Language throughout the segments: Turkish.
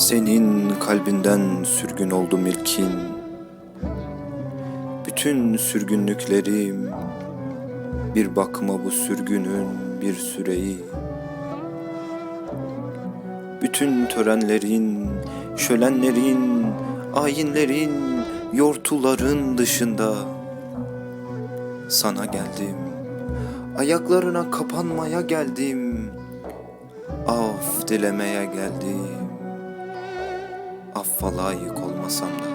Senin kalbinden sürgün oldum ilkin. Bütün sürgünlüklerim Bir bakıma bu sürgünün bir süreyi. Bütün törenlerin, şölenlerin, ayinlerin, yortuların dışında Sana geldim, ayaklarına kapanmaya geldim. Af dilemeye geldim Affa layık olmasam da.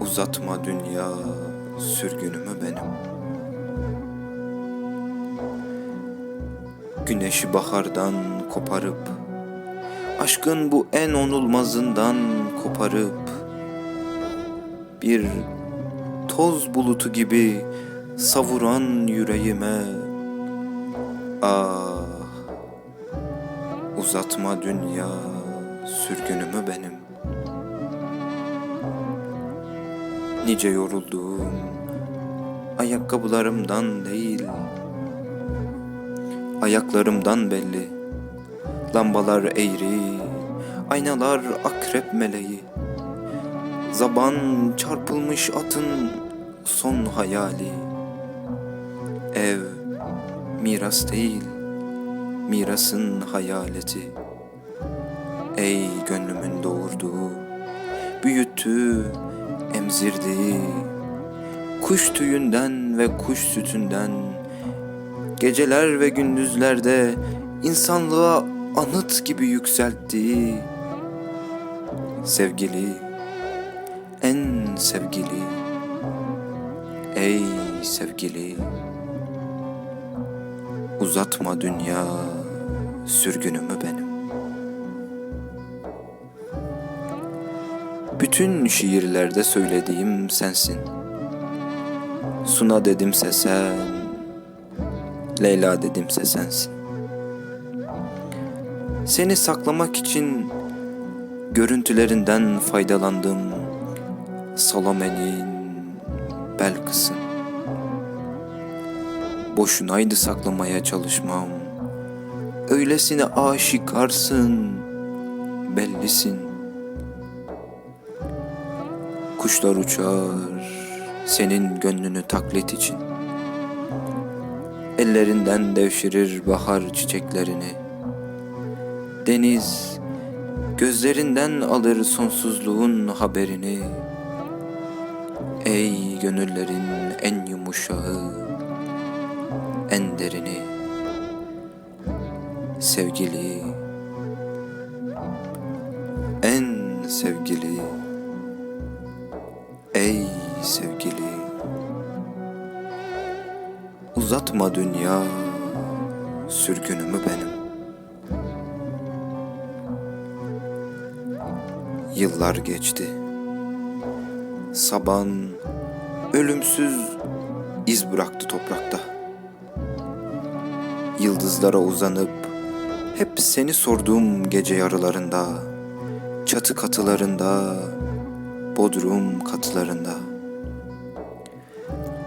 Uzatma dünya sürgünümü benim. Güneşi bahardan koparıp Aşkın bu en onulmazından koparıp Bir toz bulutu gibi savuran yüreğime Ah Uzatma dünya sürgünümü benim. Nice yoruldum Ayakkabılarımdan değil Ayaklarımdan belli. Lambalar eğri Aynalar akrep meleği. Zaban çarpılmış atın son hayali. Ev miras değil mirasın hayaleti. Ey gönlümün doğurduğu Büyüttüğü, emzirdiği Kuş tüyünden ve kuş sütünden Geceler ve gündüzlerde insanlığa anıt gibi yükselttiği Sevgili, en sevgili. Ey sevgili Uzatma dünya sürgünümü benim. Bütün şiirlerde söylediğim sensin. Suna dedimse sen, Leyla dedimse sensin. Seni saklamak için görüntülerinden faydalandım. Salome'nin Belkıs'ın. Boşunaydı saklamaya çalışmam. Öylesine aşikarsın, bellisin. Kuşlar uçar, senin gönlünü taklit için. Ellerinden devşirir bahar çiçeklerini. Deniz, gözlerinden alır sonsuzluğun haberini. Ey gönüllerin en yumuşağı, en derini sevgili. En sevgili. Ey sevgili. Uzatma dünya sürgünümü benim. Yıllar geçti. Saban ölümsüz iz bıraktı toprakta. Yıldızlara uzanıp hep seni sorduğum gece yarılarında, çatı katılarında, bodrum katılarında.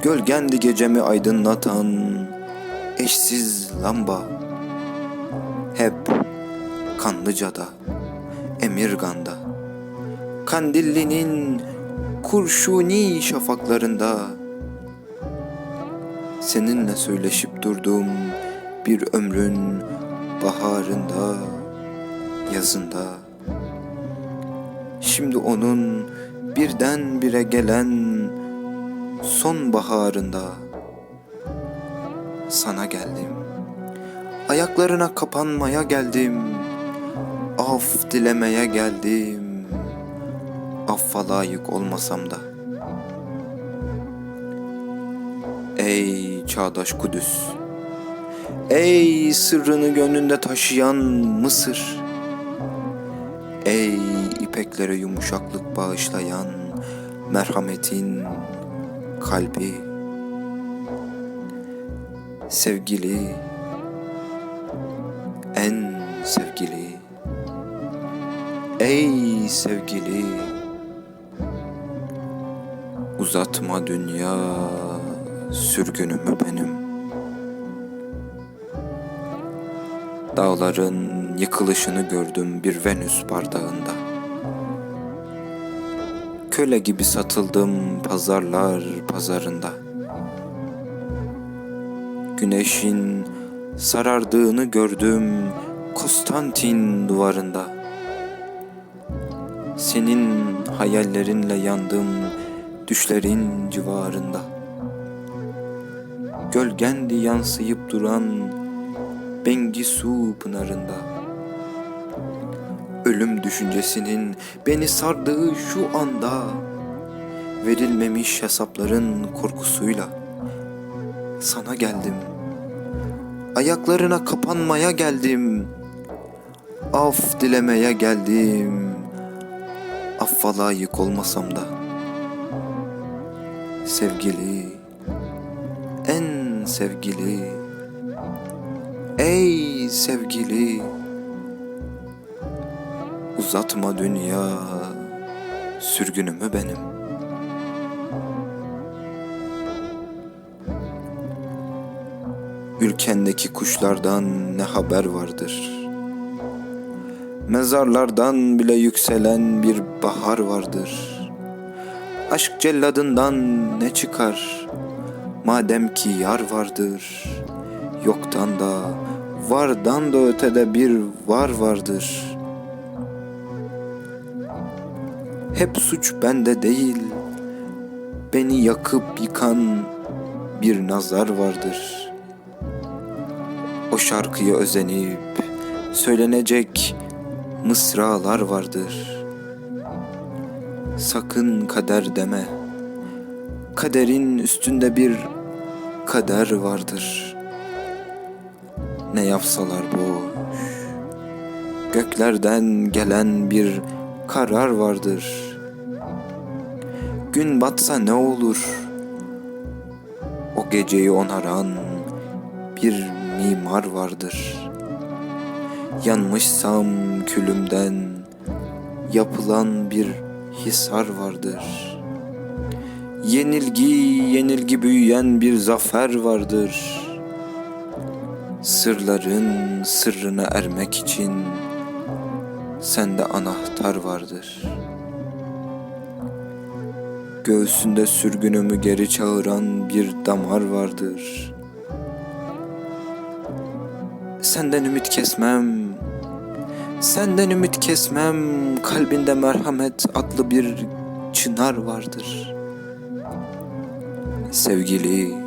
Gölgendi gecemi aydınlatan eşsiz lamba. Hep Kanlıca'da, Emirgan'da, Kandilli'nin kurşuni şafaklarında seninle söyleşip durduğum bir ömrün baharında, yazında. Şimdi onun birdenbire gelen sonbaharında sana geldim. Ayaklarına kapanmaya geldim. Af dilemeye geldim. Affa layık olmasam da. Ey çağdaş Kudüs! Ey sırrını gönlünde taşıyan Mısır. Ey ipeklere yumuşaklık bağışlayan merhametin kalbi. Sevgili en sevgili. Ey sevgili Uzatma dünya sürgünümü benim Dağların yıkılışını gördüm bir Venüs bardağında. Köle gibi satıldım pazarlar pazarında. Güneşin sarardığını gördüm Konstantin duvarında. Senin hayallerinle yandım düşlerin civarında. Gölgendi yansıyıp duran Bengisu pınarında. Ölüm düşüncesinin beni sardığı şu anda verilmemiş hesapların korkusuyla sana geldim. Ayaklarına kapanmaya geldim. Af dilemeye geldim. Affa layık olmasam da. Sevgili, en sevgili, ey sevgili. Uzatma dünya, sürgünümü benim. Ülkendeki kuşlardan ne haber vardır? Mezarlardan bile yükselen bir bahar vardır. Aşk celladından ne çıkar? Madem ki yar vardır. Yoktan da vardan da ötede bir var vardır. Hep suç bende değil. Beni yakıp yıkan bir nazar vardır. O şarkıya özenip söylenecek mısralar vardır. Sakın kader deme. Kaderin üstünde bir kader vardır. Ne yapsalar boş. Göklerden gelen bir karar vardır. Gün batsa ne olur? O geceyi onaran bir mimar vardır. Yanmışsam külümden yapılan bir hisar vardır. Yenilgi, yenilgi büyüyen bir zafer vardır. Sırların sırrına ermek için sende anahtar vardır. Göğsünde sürgünümü geri çağıran bir damar vardır. Senden ümit kesmem, senden ümit kesmem, kalbinde merhamet adlı bir çınar vardır. Sevgili,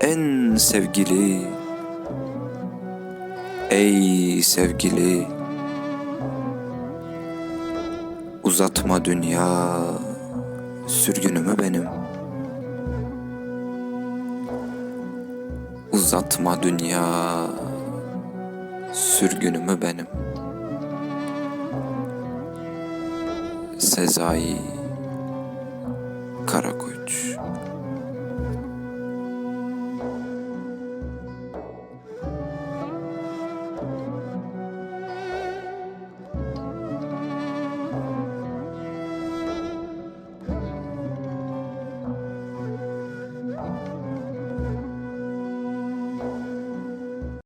en sevgili, ey sevgili, uzatma dünya, sürgünümü benim. Uzatma dünya, sürgünümü benim. Sezai